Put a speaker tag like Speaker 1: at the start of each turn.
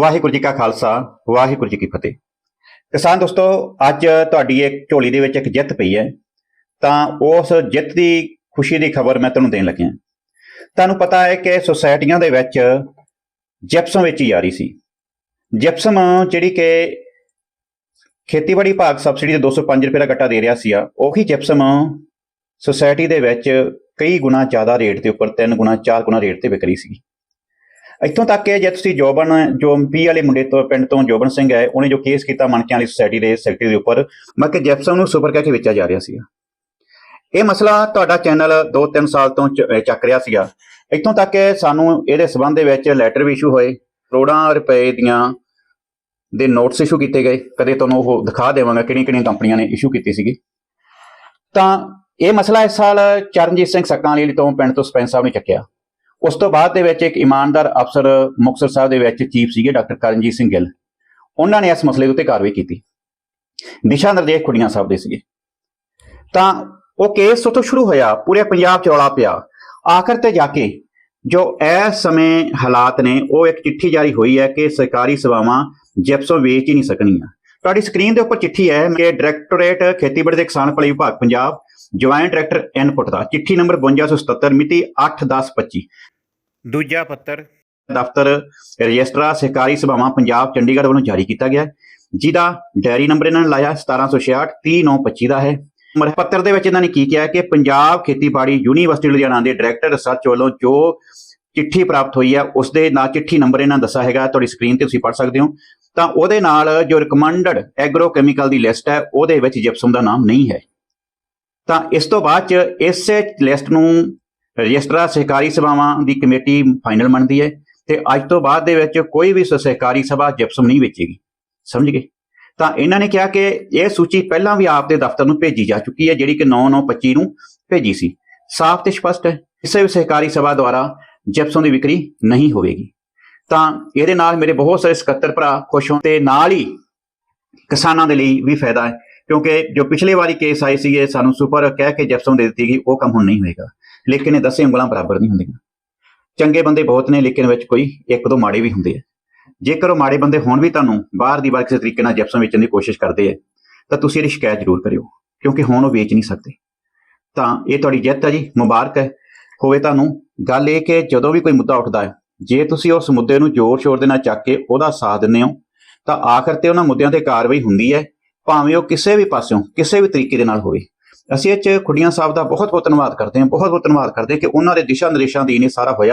Speaker 1: ਵਾਹਿਗੁਰੂ ਜੀ ਕਾ ਖਾਲਸਾ, ਵਾਹਿਗੁਰੂ ਜੀ ਕੀ ਫਤਿਹ। ਕਿਸਾਨ ਦੋਸਤੋ, ਅੱਜ ਤੁਹਾਡੀ ਇੱਕ ਝੋਲੀ ਦੇ ਵਿੱਚ ਇੱਕ ਜਿੱਤ ਪਈ ਹੈ। ਤਾਂ ਉਸ ਜਿੱਤ ਦੀ ਖੁਸ਼ੀ ਦੀ ਖਬਰ ਮੈਂ ਤੁਹਾਨੂੰ ਦੇਣ ਲੱਗਿਆ। ਤੁਹਾਨੂੰ ਪਤਾ ਹੈ ਕਿ ਸੁਸਾਇਟੀਆਂ ਦੇ ਵਿੱਚ ਜਿਪਸਮ ਵਿੱਚ ਹੀ ਆ ਰਹੀ ਸੀ। ਜਿਪਸਮ ਜਿਹੜੀ ਕਿ ਖੇਤੀਬਾੜੀ ਭਾਗ ਸਬਸਿਡੀ ਦੇ 205 ਰੁਪਏ ਦਾ ਗੱਟਾ ਦੇ ਰਿਹਾ ਸੀ ਆ, ਉਹੀ ਜਿਪਸਮ ਸੁਸਾਇਟੀ ਦੇ ਵਿੱਚ ਕਈ ਗੁਣਾ ਜ਼ਿਆਦਾ ਰੇਟ ਦੇ ਉੱਪਰ, ਤਿੰਨ ਗੁਣਾ, ਚਾਰ ਗੁਣਾ ਰੇਟ ਤੇ ਵਿਕ ਰਹੀ ਸੀ। ਇੱਥੋਂ ਤੱਕ ਕਿ ਜੇ ਤੁਸੀਂ ਜੋਬਨ, ਜੋ ਪੀ ਵਾਲੇ ਮੁੰਡੇ ਤੋਂ, ਪਿੰਡ ਤੋਂ ਜੋਬਨ ਸਿੰਘ ਹੈ, ਉਹਨੇ ਜੋ ਕੇਸ ਕੀਤਾ ਮਨਕਿਆਂ ਵਾਲੀ ਸੁਸਾਇਟੀ ਦੇ ਸੈਕਟਰੀ ਦੇ ਉੱਪਰ, ਮੈਂ ਕਿ ਜੈਪਸਨ ਨੂੰ ਸੁਪਰ ਕਹਿ ਕੇ ਵੇਚਿਆ ਜਾ ਰਿਹਾ ਸੀ ਇਹ ਮਸਲਾ ਤੁਹਾਡਾ ਚੈਨਲ 2-3 ਸਾਲ ਤੋਂ ਚੱਕ ਰਿਹਾ ਸੀਗਾ। ਇੱਥੋਂ ਤੱਕ ਕਿ ਸਾਨੂੰ ਇਹਦੇ ਸਬੰਧ ਦੇ ਵਿੱਚ ਲੈਟਰ ਵੀ ਇਸ਼ੂ ਹੋਏ, ਕਰੋੜਾਂ ਰੁਪਏ ਦੀਆਂ ਦੇ ਨੋਟਸ ਇਸ਼ੂ ਕੀਤੇ ਗਏ। ਕਦੇ ਤੁਹਾਨੂੰ ਉਹ ਦਿਖਾ ਦੇਵਾਂਗਾ ਕਿਹੜੀਆਂ ਕਿਹੜੀਆਂ ਕੰਪਨੀਆਂ ਨੇ ਇਸ਼ੂ ਕੀਤੀ ਸੀਗੀ। ਤਾਂ ਇਹ ਮਸਲਾ ਇਸ ਸਾਲ ਚਰਨਜੀਤ ਸਿੰਘ ਸੱਕਾਂ ਵਾਲੀ ਤੋਂ ਪਿੰਡ ਤੋਂ ਸਪੈਂਸ ਸਾਹਿਬ ਨੇ ਚੱਕਿਆ। ਉਸ ਤੋਂ ਬਾਅਦ ਦੇ ਵਿੱਚ ਇੱਕ ਇਮਾਨਦਾਰ ਅਫਸਰ ਮੁਕਤਸਰ ਸਾਹਿਬ ਦੇ ਵਿੱਚ ਚੀਫ ਸੀਗੇ ਡਾਕਟਰ ਕਰਨਜੀਤ ਸਿੰਘ ਗਿੱਲ। ਉਹਨਾਂ ਨੇ ਇਸ ਮਸਲੇ ਦੇ ਉੱਤੇ ਕਾਰਵਾਈ ਕੀਤੀ। ਦਿਸ਼ਾ ਨਿਰਦੇਸ਼ ਕੁੜੀਆਂ ਸਾਹਿਬ ਦੇ ਸੀਗੇ। ਤਾਂ ਉਹ ਕੇਸ ਉੱਥੋਂ ਸ਼ੁਰੂ ਹੋਇਆ, ਪੂਰੇ ਪੰਜਾਬ ਚ ਰੌਲਾ ਪਿਆ। ਆਖਰ ਤੇ ਜਾ ਕੇ ਜੋ ਇਸ ਸਮੇਂ ਹਾਲਾਤ ਨੇ, ਉਹ ਇੱਕ ਚਿੱਠੀ ਜਾਰੀ ਹੋਈ ਹੈ ਕਿ ਸਰਕਾਰੀ ਸੇਵਾਵਾਂ ਜਿਪਸੋ ਵੇਚ ਹੀ ਨਹੀਂ ਸਕਣੀਆਂ। ਤੁਹਾਡੀ ਸਕਰੀਨ ਦੇ ਉੱਪਰ ਚਿੱਠੀ ਹੈ ਕਿ ਡਾਇਰੈਕਟੋਰੇਟ ਖੇਤੀਬਾੜੀ ਤੇ ਕਿਸਾਨ ਭਲਾਈ ਵਿਭਾਗ, ਪੰਜਾਬ ਜੁਆਇੰਟ ਡਾਇਰੈਕਟਰ ਇਨਪੁਟ ਦਾ ਚਿੱਠੀ ਨੰਬਰ 5277 ਮਿਤੀ 8/10/25 ਦੂਜਾ ਪੱਤਰ। ਦਫ਼ਤਰ ਰਜਿਸਟਰਾਰ ਸਹਿਕਾਰੀ ਸਭਾਵਾਂ ਪੰਜਾਬ ਚੰਡੀਗੜ੍ਹ ਵੱਲੋਂ ਜਾਰੀ ਕੀਤਾ ਗਿਆ ਜਿਹਦਾ ਡਾਇਰੀ ਨੰਬਰ ਇਹਨਾਂ ਨੇ ਲਾਇਆ 1766 30925 ਦਾ ਹੈ। ਮਰ ਪੱਤਰ ਦੇ ਵਿੱਚ ਇਹਨਾਂ ਨੇ ਕੀ ਕਿਹਾ ਕਿ ਪੰਜਾਬ ਖੇਤੀਬਾੜੀ ਯੂਨੀਵਰਸਿਟੀ ਲੁਧਿਆਣਾ ਦੇ ਡਾਇਰੈਕਟਰ ਰਿਸਰਚ ਵੱਲੋਂ ਜੋ ਚਿੱਠੀ ਪ੍ਰਾਪਤ ਹੋਈ ਹੈ ਉਸ ਦੇ ਨਾਲ ਚਿੱਠੀ ਨੰਬਰ ਇਹਨਾਂ ਦੱਸਿਆ ਹੈਗਾ ਤੁਹਾਡੀ ਸਕਰੀਨ ਤੇ ਤੁਸੀਂ ਪੜ੍ਹ ਸਕਦੇ ਹੋ। ਤਾਂ ਉਹਦੇ ਨਾਲ ਜੋ ਰਿਕਮੈਂਡਡ ਐਗਰੋ ਕੈਮੀਕਲ ਦੀ ਲਿਸਟ ਹੈ ਉਹਦੇ ਵਿੱਚ ਜਿਪਸਮ ਦਾ ਨਾਮ ਨਹੀਂ ਹੈ। ਤਾਂ ਇਸ ਤੋਂ ਬਾਅਦ ਚ ਇਸ ਲਿਸਟ ਨੂੰ ਰਜਿਸਟਰਾਰ ਸਹਿਕਾਰੀ ਸਭਾਵਾਂ ਦੀ ਕਮੇਟੀ ਫਾਈਨਲ ਮੰਨਦੀ ਹੈ ਤੇ ਅੱਜ ਤੋਂ ਬਾਅਦ ਦੇ ਵਿੱਚ ਕੋਈ ਵੀ ਸਹਿਕਾਰੀ ਸਭਾ ਜਿਪਸਮ ਨਹੀਂ ਵੇਚੇਗੀ। ਸਮਝ ਗਏ? ਤਾਂ ਇਹਨਾਂ ਨੇ ਕਿਹਾ ਕਿ ਇਹ ਸੂਚੀ ਪਹਿਲਾਂ ਵੀ ਆਪ ਦੇ ਦਫ਼ਤਰ ਨੂੰ ਭੇਜੀ ਜਾ ਚੁੱਕੀ ਹੈ, ਜਿਹੜੀ ਕਿ 9/9/25 ਨੂੰ ਭੇਜੀ ਸੀ। ਸਾਫ਼ ਤੇ ਸਪਸ਼ਟ ਹੈ, ਕਿਸੇ ਵੀ ਸਹਿਕਾਰੀ ਸਭਾ ਦੁਆਰਾ ਜਿਪਸਮ ਦੀ ਵਿਕਰੀ ਨਹੀਂ ਹੋਵੇਗੀ। ਤਾਂ ਇਹਦੇ ਨਾਲ ਮੇਰੇ ਬਹੁਤ ਸਾਰੇ ਸਕੱਤਰ ਭਰਾ ਖੁਸ਼ ਹੋਣ ਤੇ ਨਾਲ ਹੀ ਕਿਸਾਨਾਂ ਦੇ ਲਈ ਵੀ ਫਾਇਦਾ ਹੈ। ਕਿਉਂਕਿ ਜੋ ਪਿਛਲੇ ਵਾਰੀ ਕੇਸ ਆਏ ਸੀਗੇ ਸਾਨੂੰ ਸੁਪਰ ਕਹਿ ਕੇ ਜਿਪਸਮ ਦੇ ਦਿੱਤੀ ਗਈ, ਉਹ ਕੰਮ ਹੁਣ ਨਹੀਂ ਹੋਏਗਾ। ਲੇਕਿਨ ਇਹ ਦਸੇ ਉਂਗਲਾਂ ਬਰਾਬਰ ਨਹੀਂ ਹੁੰਦੀਆਂ। ਚੰਗੇ ਬੰਦੇ ਬਹੁਤ ਨੇ, ਲੇਕਿਨ ਵਿੱਚ ਕੋਈ ਇੱਕ ਦੋ ਮਾੜੇ ਵੀ ਹੁੰਦੇ ਆ। ਜੇਕਰ ਉਹ ਮਾੜੇ ਬੰਦੇ ਹੁਣ ਵੀ ਤੁਹਾਨੂੰ ਬਾਹਰ ਦੀ ਬਾਹਰ ਕਿਸੇ ਤਰੀਕੇ ਨਾਲ ਜਿਪਸਮ ਵੇਚਣ ਦੀ ਕੋਸ਼ਿਸ਼ ਕਰਦੇ ਆ, ਤਾਂ ਤੁਸੀਂ ਇਹਦੀ ਸ਼ਿਕਾਇਤ ਜ਼ਰੂਰ ਕਰਿਓ, ਕਿਉਂਕਿ ਹੁਣ ਉਹ ਵੇਚ ਨਹੀਂ ਸਕਦੇ। ਤਾਂ ਇਹ ਤੁਹਾਡੀ ਜਿੱਤ ਹੈ ਜੀ, ਮੁਬਾਰਕ ਹੈ। ਹੋਵੇ ਤੁਹਾਨੂੰ, ਗੱਲ ਇਹ ਕਿ ਜਦੋਂ ਵੀ ਕੋਈ ਮੁੱਦਾ ਉੱਠਦਾ ਹੈ, ਜੇ ਤੁਸੀਂ ਉਸ ਮੁੱਦੇ ਨੂੰ ਜ਼ੋਰ ਸ਼ੋਰ ਦੇ ਨਾਲ ਚੱਕ ਕੇ ਉਹਦਾ ਸਾਥ ਦਿੰਦੇ ਹੋ, ਤਾਂ ਆਖਰ ਤੇ ਉਹਨਾਂ ਮੁੱਦਿਆਂ ਤੇ ਕਾਰਵਾਈ ਹੁੰਦੀ ਹੈ। ਭਾਵੇਂ ਉਹ ਕਿਸੇ ਵੀ ਪਾਸਿਓਂ, ਕਿਸੇ ਵੀ ਤਰੀਕੇ ਦੇ ਨਾਲ ਹੋਵੇ। ਅਸੀਂ ਇਹ ਚ ਖੁੱਡੀਆਂ ਸਾਹਿਬ ਦਾ ਬਹੁਤ ਬਹੁਤ ਧੰਨਵਾਦ ਕਰਦੇ ਹਾਂ ਬਹੁਤ ਬਹੁਤ ਧੰਨਵਾਦ ਕਰਦੇ ਹਾਂ ਕਿ ਉਹਨਾਂ ਦੇ ਦਿਸ਼ਾ ਨਿਰਦੇਸ਼ਾਂ ਦੀ ਇਹ ਸਾਰਾ ਹੋਇਆ।